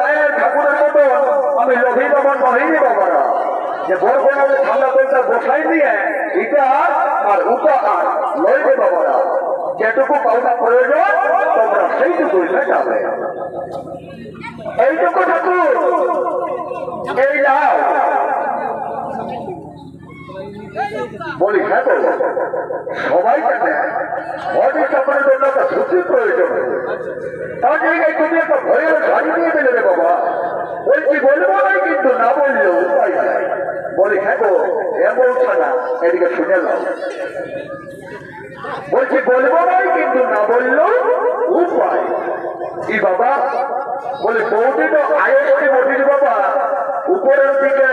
গায়ের ঠাকুরের মতো আমি লভি বাবা নহিনি বাবারা যে বরকনালে ঠান্ডা তেলটা বসাই দিয়ে ইতিহাস আর উপহার লইবে বাবারা। যেটুকু পাওনা প্রয়োজন, তোমরা সেইটুকু যাবে এইটুকু ঠাকুর, এই যাও বলি। হ্যাঁ গো, সবাই জানে কাপড়ের জন্য একটা সত্যি প্রয়োজন। তার জায়গায় তুমি একটা ভয়ের শাড়ি দিয়ে দিলে রে বাবা। বলছি বলব না কিন্তু না বললেও উপায় নাই। বলি হ্যাঁ গো এ বলছে এদিকে শুনে নাও। বলছি বলব না কিন্তু না বললেও উপায় কি বাবা? বলে বৌদি তো বটির বাবা। উপরের দিকে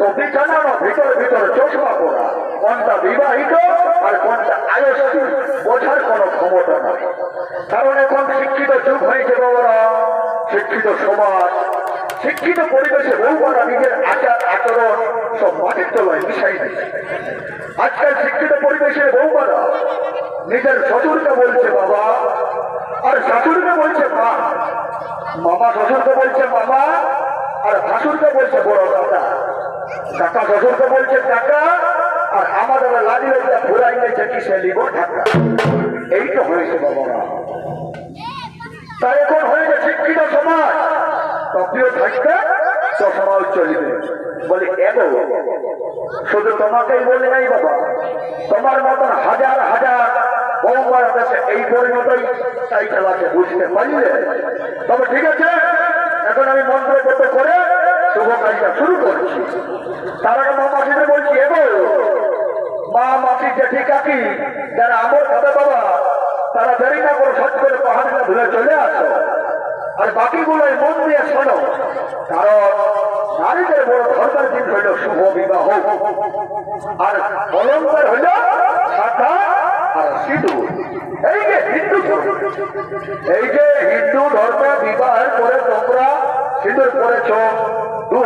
টপি টানানো ভিতরে ভিতরে চশমা পরা। কোনটা বিবাহিত আর কোনটা আয়সটি বোঝার কোনো ক্ষমতা নাই। কারণ এখন শিক্ষিত যুগ হয়েছে বাবারা, শিক্ষিত সমাজ, শিক্ষিত পরিবেশে বৌমারা নিজের আচার, আচরণ সব মাটির তলায় মিশাই আজকাল শিক্ষিত পরিবেশে বৌমারা নিজের শ্বশুরকে বলছে বাবা, আর শাশুড়িকে বলছে মা। মামা শ্বশুরকে বলছে মামা, আর ভাসুরকে বলছে বড় দাদা। শ্বশুরকে বলছে কাকা আর আমাদের ঘুরাই গেছে কিসে? লিব ঢাকা। এই তো হয়েছে তাই এখন সমাজ। থাকবে? বলি শুধু তোমাকেই নাই বাবা। তোমার মতন হাজার হাজার এই পরিণতই তাই খেলাকে বুঝতে পারলে। তবে ঠিক আছে, এখন আমি মন্ত্রপত্র করে কাজটা শুরু করছি তার আগে মা মাসিদের বলছি, এগো। মা মাসি জেঠি কাকি যারা আমর খাবে বাবা, তারা দেরি না করে সৎ করে পাহাড়টা ভুলে চলে আসো। আর বাকিগুলো মন দিয়ে শোনো। কারণ নারীদের বড় ধর্মের দিন হইল শুভ বিবাহ। আর অলঙ্কার হইল শাখা আর সিঁদুর। এই যে হিন্দু এই যে হিন্দু ধর্ম বিবাহের পরে তোমরা সিঁদুর করেছ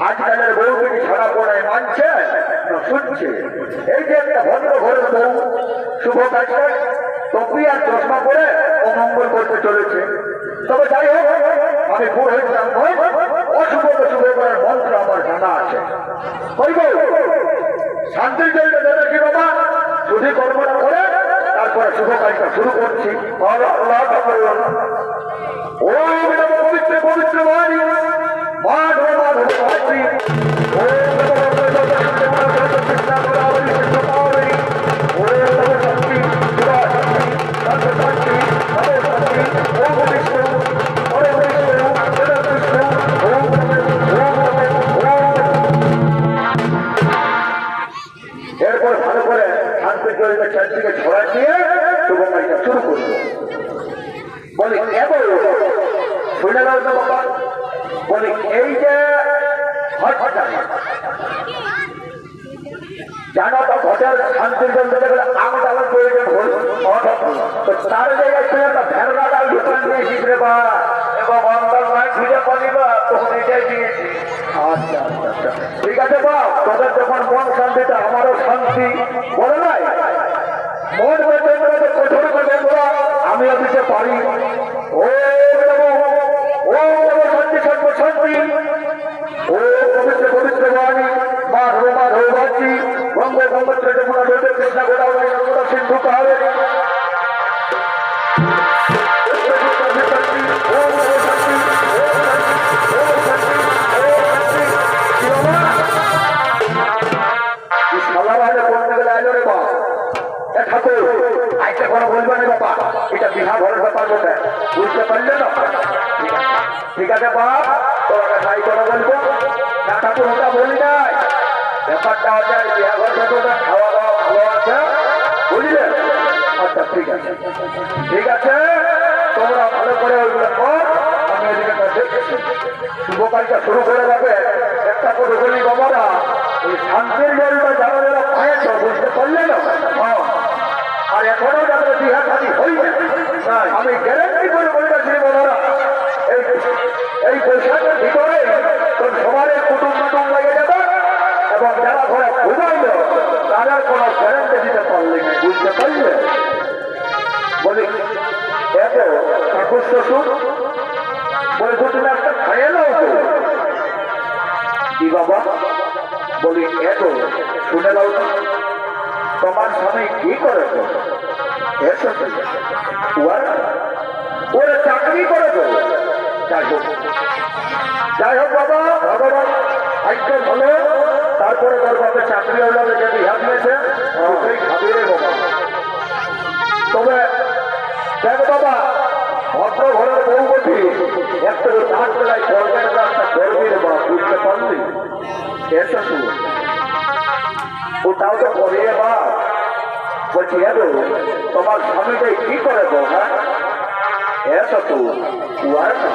আজকালের বউকে ছাড়া পড়ায় মানছে না শুনছে। এই যে একটা ভদ্র ঘরের বউ, শুভ কাজটা, টপি আর চশমা পরে অমঙ্গল করতে চলেছে। তবে যাই হোক, আমি পুরোহিত ব্রাহ্মণ অশুভ শুভ করার মন্ত্র আমার জানা আছে। কইব শান্তির জয়টা দেবে কি বাবা? শুধু কর্মটা করে তারপরে শুভ কাজটা শুরু করছি। ওম পবিত্র পবিত্র বাণী। ಮಾಡು ಮಾಡು আচ্ছা আচ্ছা আচ্ছা। ঠিক আছে বা তোদের যখন মন শান্তিটা আমারও শান্তি বলে নাই, মন বেতন কঠোর করে আমিও পারি। কোনো বুঝতে পারলে না? ঠিক আছে বাপ, তোমাকে ভাই করে বলব। না ঠাকুর ব্যাপারটা আছে। বুঝলে? আচ্ছা ঠিক আছে। ঠিক আছে, তোমরা ভালো করে ওইগুলো আমি এদিকে শুরু করে যাবে একটা করে বলি বাবারা ওই শান্তির জলটা যারা যারা পায়েছ বুঝতে পারলে না? হ্যাঁ। আমি গ্যারেন্টি যাই হোক বাবা, ভগবান ভাগ্য ভালো তারপরে তোর বাপে চাকরি হলো যদি হাত নিয়েছে তবে দেখ বাবা ভদ্র ঘরের বউ বলছি একটু বেলায় করবেন রাস্তা করবি রে বাবা বুঝতে পারলি? এসো তুই ওটাও তো করিয়ে বা বলছি তোমার স্বামীকে কি করে গো হ্যাঁ? এসো তো উয়ার না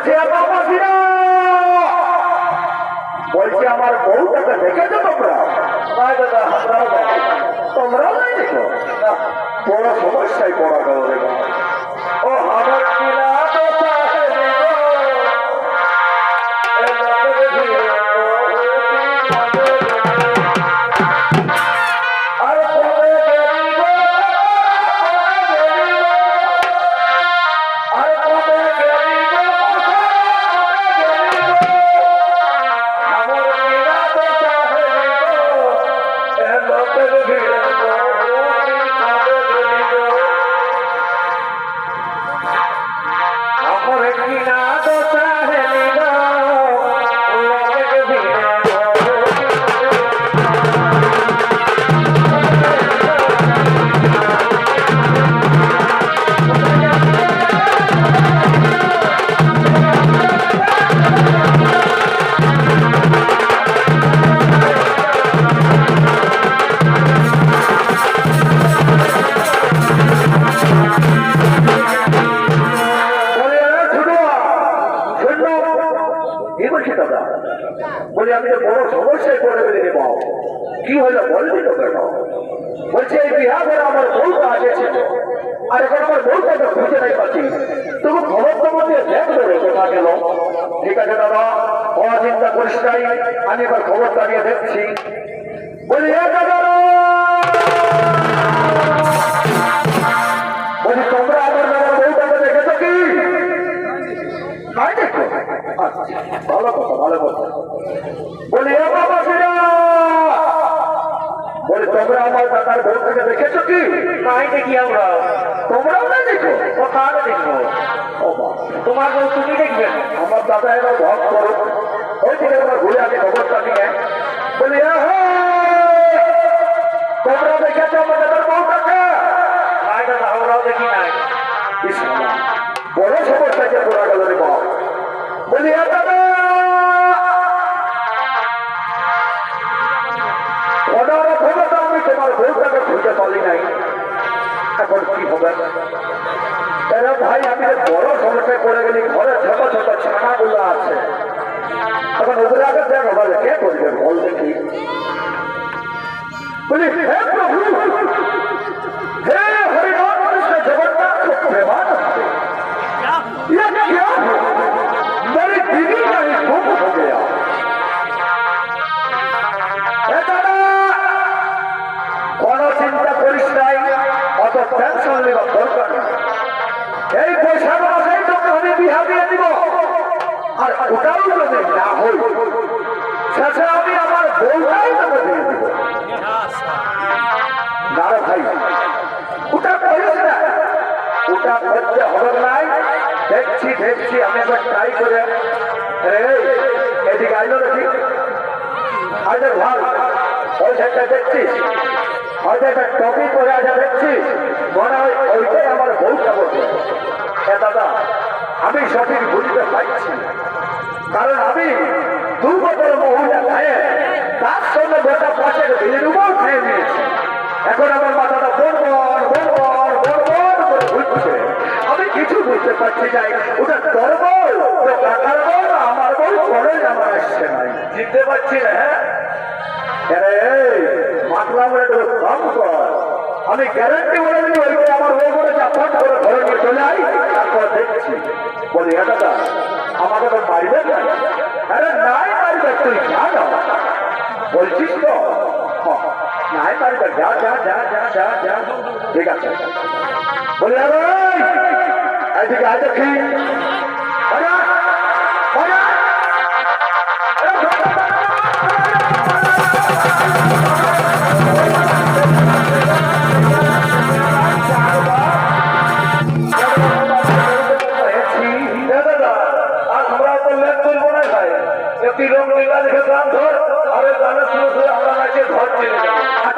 বলছি বলছি, আমার বউটাকে দেখেছ তোমরা? দাদা, তোমরাও নাই দেখো বড় সমস্যায় পড়া গেল ও আমার কিনা বড় সমস্যায় পড়ে গেলে রে বাবা কি হলো? বলবি তো কেন বলছে, এই বিহা করে আমার বউটা আছে। আর এখন আমার বউটাকে খুঁজে নাই পাচ্ছি। তবু খবর খবর দিয়ে দেখল রে কোথা গেল। ঠিক আছে, দাদা, অচিন্তা করিস নাই। আমি এবার খবরটা নিয়ে দেখছি। বলি দাদা বলি, তোমরা আমার বউটাকে দেখেছ কি? নাই দেখো। ভালো কথা ভালো কথা। বলি বলি, তোমরা আমার দাদার দেখি আমরা। তোমরাও না দেখো ও তাহলে তোমার বউ তুমি দেখবে। আমার দাদা এবার ভোগ করো। ওই দিকে আমরা ঘুরে খবরটা নিয়ে বলি তোমরা দেখেছ আমার দাদার বউটাকে নাই দাদা, আমরাও দেখি নাই। বড় রে বাবা খুঁজে পালি নাই। এখন ভাই, আমি বড় গেলি, ঘরে ছোট ছোট ছানাগুলো আছে। এখন ওগুলো আগে দেখো কে করবে? বল দেখি। বলি হে দেখছি দেখছি, আমি একবার ট্রাই করে। এদিকে আইলো দেখি। আরে ভাই, ওই সাইডটা দেখছিস? হয়তো একটা টপি করে আছে, দেখছিস? মনে হয় ওইটাই পারছি না। কারণ আমি দু বোতল মহুয়া খায় তার সঙ্গে গোটা পাশের বিলিরুমাও খেয়ে নিয়েছি। এখন আমার মাথাটা বড়বড় বড়বড় বড়বড় করে ঘুরছে। আমি কিছু বুঝতে পারছি ওটা বউ আমার বউ আমার আসছে চিনতে পারছি হ্যাঁ? কর। আমি গ্যারান্টি বলে দিই করে আমার বউ করে চাপট করে ঘরে চলে আই তারপর দেখছি। বলি হ্যাঁ দাদা আমাকে তো মারবে না আরে নাই মারবে তুই যা না বলছিস তো হ্যাঁ, নাই মারবে যা যা যা যা যা যা ঠিক আছে বলি আরে এদিকে আয় দেখি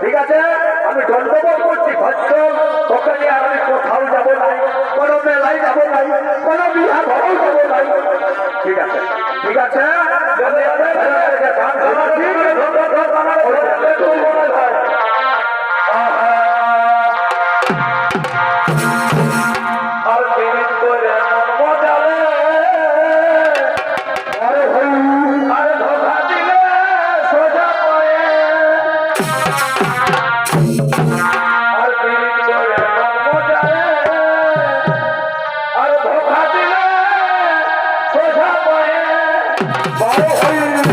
ঠিক আছে আমি দণ্ডবোধ করছি ভাষ্য আর আমি কোথাও যাব নাই কোনো মেলায় যাব নাই কোনো বিহা ঘরেও যাব নাই ঠিক আছে ঠিক আছে গান আর ধোকা